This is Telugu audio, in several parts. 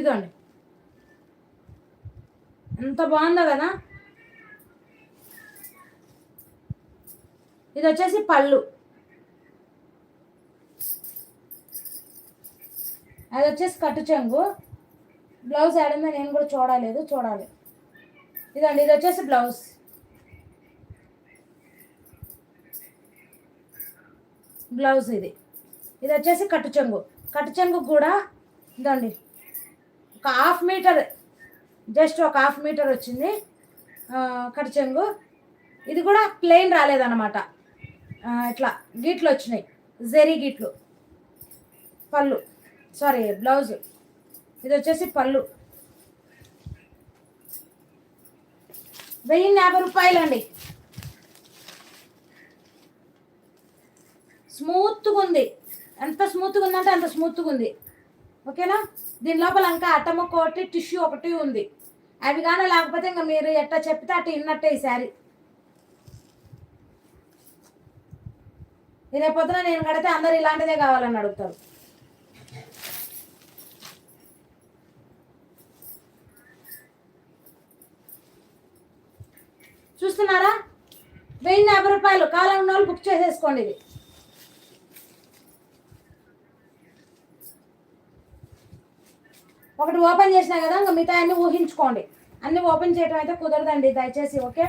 ఇదండి ఎంత బాగుందో కదా. ఇది వచ్చేసి పళ్ళు. అది వచ్చేసి కట్టు చెంగు. బ్లౌజ్ ఆడిందో నేను కూడా చూడలేదు చూడాలి. ఇదండి ఇది వచ్చేసి బ్లౌజ్. బ్లౌజ్ ఇది. ఇది వచ్చేసి కట్టు చెంగు. కట్టు చెంగు కూడా ఇదండి ఒక హాఫ్ మీటర్ జస్ట్ ఒక హాఫ్ మీటర్ వచ్చింది. కట్ చెంగు. ఇది కూడా ప్లెయిన్ రాలేదన్నమాట. ఇట్లా గీట్లు వచ్చినాయి. జెరీ గీట్లు. పళ్ళు. సారీ బ్లౌజ్ ఇది వచ్చేసి పళ్ళు. వెయ్యి యాభై రూపాయలండి. స్మూత్గా ఉంది. ఎంత స్మూత్గా ఉందంటే అంత స్మూత్గా ఉంది. ఓకేనా? దీని లోపల ఇంకా అట్టముక్క ఒకటి టిష్యూ ఒకటి ఉంది. అవి కానీ లేకపోతే ఇంకా మీరు ఎట్లా చెప్తే అటు ఇన్నట్టే ఈ శారీ రేపు పొద్దున నేను కడితే అందరు ఇలాంటిదే కావాలని అడుగుతారు. చూస్తున్నారా? వెయ్యి యాభై రూపాయలు. కాలం ఉన్న వాళ్ళు బుక్ చేసేసుకోండి ఇది. ఒకటి ఓపెన్ చేసినా కదా ఇంకా మిగతా అన్ని ఊహించుకోండి. అన్ని ఓపెన్ చేయడం అయితే కుదరదండి దయచేసి ఓకే?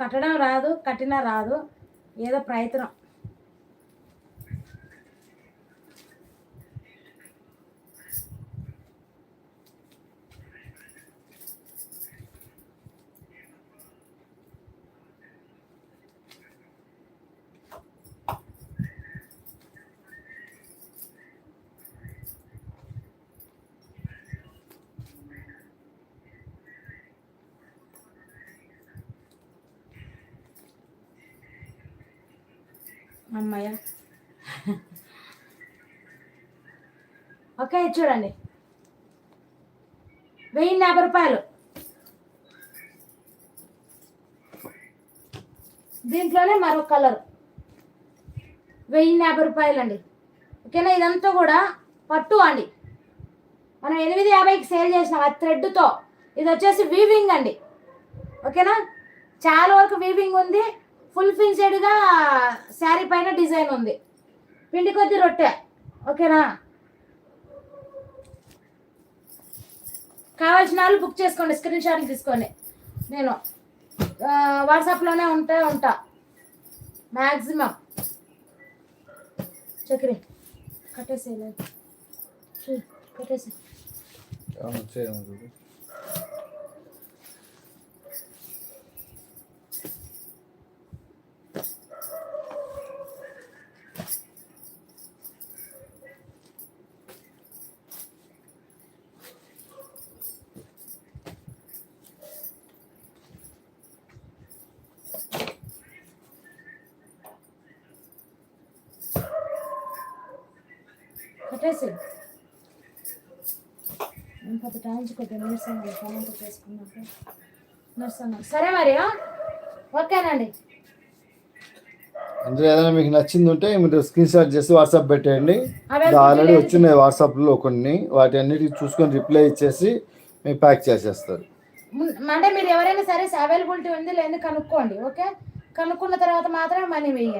కట్టడం రాదు కట్టినా రాదు. ఏదో ప్రయత్నం. అమ్మయ్య. ఓకే చూడండి. వెయ్యి యాభై రూపాయలు. దీంట్లోనే మరొక కలర్. వెయ్యి యాభై రూపాయలు అండి ఓకేనా? ఇదంతా కూడా పట్టు అండి. మనం ఎనిమిది యాభైకి సేల్ చేసినాం ఆ థ్రెడ్తో. ఇది వచ్చేసి వీవింగ్ అండి. ఓకేనా? చాలా వరకు వీవింగ్ ఉంది. ఫుల్ ఫిన్సెడ్గా డిజైన్ ఉంది. పిండి కొద్ది రొట్టె ఓకేనా? కావాల్సిన వాళ్ళు బుక్ చేసుకోండి స్క్రీన్ షాట్లు తీసుకోండి. నేను వాట్సాప్లోనే ఉంటే ఉంటా. మ్యాక్సిమం చక్రి కట్టేసేయలేదు కట్టేసే కట్టేసి నేను పెద్ద టాంచి కొద్దిగా నీరసంగా పనంతా చేసుకున్నాక నీరసంగా సరే మరి? ఓకేనండి. అందులో ఏదైనా మీకు నచ్చింది ఉంటే మీరు స్క్రీన్ షాట్ చేసి వాట్సాప్ పెట్టేయండి. ఆల్రెడీ వచ్చినాయి వాట్సాప్లో కొన్ని వాటి అన్నిటికి చూసుకొని రిప్లై ఇచ్చేసి మీకు ప్యాక్ చేసేస్తారు. అంటే మీరు ఎవరైనా సరే అవైలబిలిటీ ఉంది లేదు కనుక్కోండి ఓకే? కనుక్కున్న తర్వాత మాత్రమే మనీ వెయ్యండి